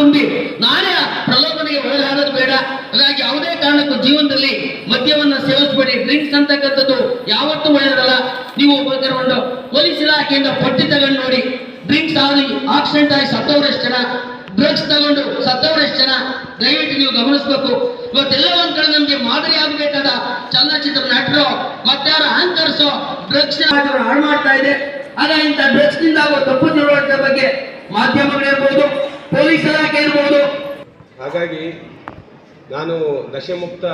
ತುಂಬಿ ನಾನೇ ಪ್ರಲೋಭನೆಗೆ ಒಳಗಾಗೋದು ಬೇಡ. ಹಾಗಾಗಿ ಯಾವುದೇ ಕಾರಣಕ್ಕೂ ಜೀವನದಲ್ಲಿ ಮದ್ಯವನ್ನ ಸೇವಿಸಬೇಡಿ. ಡ್ರಿಂಕ್ಸ್ ಅಂತಕ್ಕಂಥದ್ದು ಯಾವತ್ತೂ ಒಳ್ಳೆಯದಲ್ಲ. ನೀವು ಬೇಕಾದ್ರೆ ಪೊಲೀಸ್ ಇಲಾಖೆಯಿಂದ ಪಟ್ಟಿ ತಗೊಂಡು ನೋಡಿ. ಡ್ರಿಂಕ್ಸ್ ಆಗಲಿ, ಆಕ್ಸಿಡೆಂಟ್ ಆಗಿ ಸತ್ತವರಷ್ಟು ಜನ, ಡ್ರಗ್ಸ್ ತಗೊಂಡು ಸತ್ತವರಷ್ಟು ಜನ, ದಯವಿಟ್ಟು ನೀವು ಗಮನಿಸಬೇಕು. ಇವತ್ತೆಲ್ಲ ಒಂದ್ ಕಡೆ ನಮ್ಗೆ ಮಾದರಿ ಆಗಬೇಕಾದ ಚಲನಚಿತ್ರ ನಟರು ಮತ್ತಾರ ಆಂಕರ್ಸ್ ಡ್ರಗ್ಸ್ ಹಾಳು ಮಾಡ್ತಾ ಇದೆ. ಆಗ ಇಂಥ ಡ್ರಗ್ಸ್ನಿಂದ ಆಗುವ ತಪ್ಪು ತಿಳುವಳಿಕೆ ಬಗ್ಗೆ ಮಾಧ್ಯಮಗಳಿರ್ಬೋದು. ಹಾಗಾಗಿ ನಾನು ನಶೆಮುಕ್ತ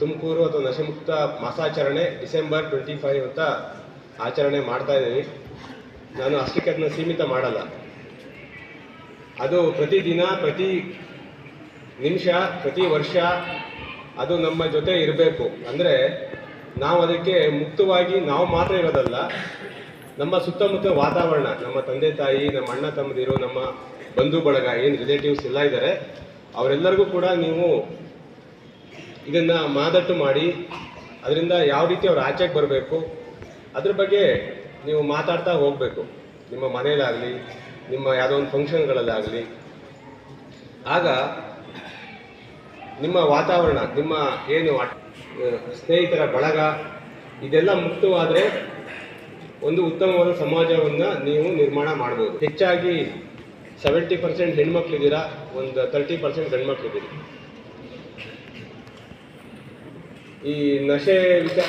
ತುಮಕೂರು ಅಥವಾ ನಶೆಮುಕ್ತ ಮಾಸಾಚರಣೆ ಡಿಸೆಂಬರ್ ಟ್ವೆಂಟಿ ಫೈವ್ ಅಂತ ಆಚರಣೆ ಮಾಡ್ತಾ ಇದ್ದೀನಿ. ನಾನು ಅಷ್ಟಕ್ಕೆ ಅದನ್ನ ಸೀಮಿತ ಮಾಡಲ್ಲ. ಅದು ಪ್ರತಿದಿನ ಪ್ರತಿ ನಿಮಿಷ, ಪ್ರತಿ ವರ್ಷ ಅದು ನಮ್ಮ ಜೊತೆ ಇರಬೇಕು. ಅಂದರೆ ನಾವು ಅದಕ್ಕೆ ಮುಕ್ತವಾಗಿ ನಾವು ಮಾತ್ರ ಇರೋದಲ್ಲ, ನಮ್ಮ ಸುತ್ತಮುತ್ತ ವಾತಾವರಣ, ನಮ್ಮ ತಂದೆ ತಾಯಿ, ನಮ್ಮ ಅಣ್ಣ ತಮ್ಮದಿರು, ನಮ್ಮ ಬಂಧು ಬಳಗ, ಏನು ರಿಲೇಟಿವ್ಸ್ ಎಲ್ಲ ಇದ್ದಾರೆ ಅವರೆಲ್ಲರಿಗೂ ಕೂಡ ನೀವು ಇದನ್ನು ಮಾದಟ್ಟು ಮಾಡಿ, ಅದರಿಂದ ಯಾವ ರೀತಿ ಅವ್ರು ಆಚೆಗೆ ಬರಬೇಕು, ಅದ್ರ ಬಗ್ಗೆ ನೀವು ಮಾತಾಡ್ತಾ ಹೋಗಬೇಕು. ನಿಮ್ಮ ಮನೆಯಲ್ಲಾಗಲಿ, ನಿಮ್ಮ ಯಾವುದೋ ಒಂದು ಫಂಕ್ಷನ್ಗಳಲ್ಲಾಗಲಿ. ಆಗ ನಿಮ್ಮ ವಾತಾವರಣ, ನಿಮ್ಮ ಏನು ಸ್ನೇಹಿತರ ಬಳಗ, ಇದೆಲ್ಲ ಮುಕ್ತವಾದರೆ ಒಂದು ಉತ್ತಮವಾದ ಸಮಾಜವನ್ನು ನೀವು ನಿರ್ಮಾಣ ಮಾಡ್ಬೋದು. ಹೆಚ್ಚಾಗಿ ಸೆವೆಂಟಿ ಪರ್ಸೆಂಟ್ ಹೆಣ್ಮಕ್ಳಿದ್ದೀರಾ? ಒಂದು ತರ್ಟಿ ಪರ್ಸೆಂಟ್ ಗಂಡ್ಮಕ್ಳಿದ್ದೀರಿ. ಈ ನಶೆ ವಿಚಾರ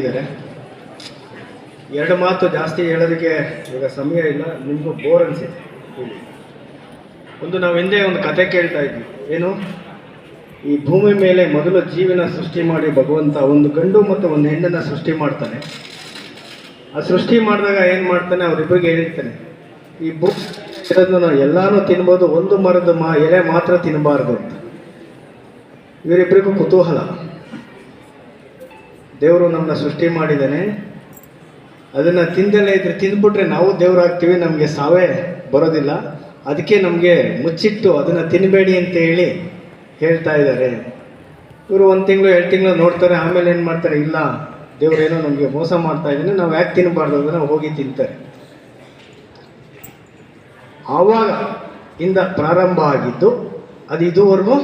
ಇದ್ದಾರೆ. ಎರಡು ಮಾತು ಜಾಸ್ತಿ ಹೇಳೋದಕ್ಕೆ ಈಗ ಸಮಯ ಇಲ್ಲ, ನಿಮಗೂ ಬೋರ್ ಅನಿಸಿದೆ ಒಂದು ನಾವು ಹಿಂದೆ ಒಂದು ಕತೆ ಕೇಳ್ತಾ ಇದ್ವಿ. ಏನು? ಈ ಭೂಮಿ ಮೇಲೆ ಮೊದಲು ಜೀವನ ಸೃಷ್ಟಿ ಮಾಡಿ ಭಗವಂತ ಒಂದು ಗಂಡು ಮತ್ತು ಒಂದು ಹೆಣ್ಣನ್ನು ಸೃಷ್ಟಿ ಮಾಡ್ತಾನೆ. ಆ ಸೃಷ್ಟಿ ಮಾಡಿದಾಗ ಏನು ಮಾಡ್ತಾನೆ? ಅವರಿಬ್ಬರಿಗೆ ಹೇಳ್ತಾನೆ. ಈ ಭೂ ಇರೋದನ್ನ ಎಲ್ಲಾನು ತಿನ್ಬೋದು, ಒಂದು ಮರದ ಮಾ, ಎಲೆ ಮಾತ್ರ ತಿನ್ನಬಾರ್ದು ಅಂತ. ಇವರಿಬ್ಬರಿಗೂ ಕುತೂಹಲ. ದೇವರು ನಮ್ಮನ್ನ ಸೃಷ್ಟಿ ಮಾಡಿದ್ದಾನೆ. ಅದನ್ನು ತಿಂದಲೇ ಇದ್ರೆ ತಿಂದ್ಬಿಟ್ರೆ ನಾವು ದೇವರಾಗ್ತೀವಿ, ನಮಗೆ ಸಾವೇ ಬರೋದಿಲ್ಲ. ಅದಕ್ಕೆ ನಮಗೆ ಮುಚ್ಚಿಟ್ಟು ಅದನ್ನು ತಿನ್ನಬೇಡಿ ಅಂತ ಹೇಳಿ ಹೇಳ್ತಾ ಇದ್ದಾರೆ. ಇವರು ಒಂದು ತಿಂಗಳು, ಎರಡು ತಿಂಗಳು ನೋಡ್ತಾರೆ, ಆಮೇಲೆ ಏನು ಮಾಡ್ತಾರೆ? ಇಲ್ಲ, ದೇವರೇನೋ ನಮಗೆ ಮೋಸ ಮಾಡ್ತಾ ಇದ್ದೀನಿ, ನಾವು ಯಾಕೆ ತಿನ್ನಬಾರ್ದು ಅದನ್ನು ಹೋಗಿ ತಿಂತಾರೆ. ಆವಾಗ ಇಂದ ಪ್ರಾರಂಭ ಆಗಿದ್ದು ಅದು ಇದುವರೆಗೂ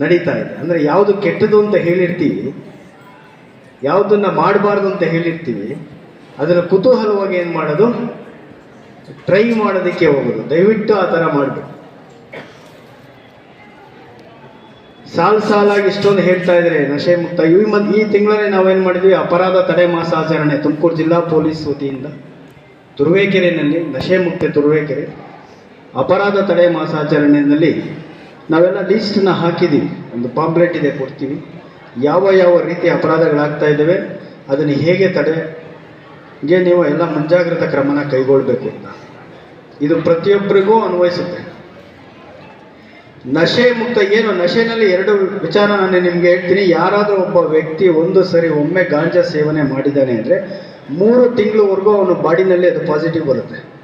ನಡೀತಾ ಇದೆ. ಅಂದರೆ ಯಾವುದು ಕೆಟ್ಟದು ಅಂತ ಹೇಳಿರ್ತೀವಿ, ಯಾವುದನ್ನ ಮಾಡಬಾರ್ದು ಅಂತ ಹೇಳಿರ್ತೀವಿ ಅದನ್ನು ಕುತೂಹಲವಾಗಿ ಏನು ಮಾಡೋದು? ಟ್ರೈ ಮಾಡೋದಕ್ಕೆ ಹೋಗೋದು. ದಯವಿಟ್ಟು ಆ ಥರ ಮಾಡಬೇಕು. ಸಾಲು ಸಾಲಾಗಿ ಇಷ್ಟೊಂದು ಹೇಳ್ತಾ ಇದ್ರೆ ನಶೆ ಮುಕ್ತ. ಈ ಮತ್ತು ಈ ತಿಂಗಳೇ ನಾವೇನು ಮಾಡಿದ್ವಿ? ಅಪರಾಧ ತಡೆ ಮಾಸಾಚರಣೆ ತುಮಕೂರು ಜಿಲ್ಲಾ ಪೊಲೀಸ್ ವತಿಯಿಂದ. ತುರುವೇಕೆರೆಯಲ್ಲಿ ನಶೆ ಮುಕ್ತ ತುರುವೇಕೆರೆ, ಅಪರಾಧ ತಡೆ ಮಾಸಾಚರಣೆಯಲ್ಲಿ ನಾವೆಲ್ಲ ಲೀಸ್ಟನ್ನ ಹಾಕಿದ್ದೀವಿ ಒಂದು ಪಾಂಪ್ಲೆಟ್ ಇದೆ ಕೊಡ್ತೀವಿ. ಯಾವ ಯಾವ ರೀತಿ ಅಪರಾಧಗಳಾಗ್ತಾ ಇದ್ದಾವೆ, ಅದನ್ನು ಹೇಗೆ ತಡೆಗೆ ನೀವು ಎಲ್ಲ ಮುಂಜಾಗ್ರತಾ ಕ್ರಮನ ಕೈಗೊಳ್ಳಬೇಕು ಅಂತ. ಇದು ಪ್ರತಿಯೊಬ್ಬರಿಗೂ ಅನ್ವಯಿಸುತ್ತೆ. ನಶೆ ಮುಕ್ತ ಏನು, ನಶೆನಲ್ಲಿ ಎರಡು ವಿಚಾರ ನಾನು ನಿಮಗೆ ಹೇಳ್ತೀನಿ. ಯಾರಾದರೂ ಒಬ್ಬ ವ್ಯಕ್ತಿ ಒಂದು ಸರಿ ಒಮ್ಮೆ ಗಾಂಜಾ ಸೇವನೆ ಮಾಡಿದ್ದಾನೆ ಅಂದರೆ ಮೂರು ತಿಂಗಳವರೆಗೂ ಅವನ ಬಾಡಿನಲ್ಲಿ ಅದು ಪಾಸಿಟಿವ್ ಬರುತ್ತೆ.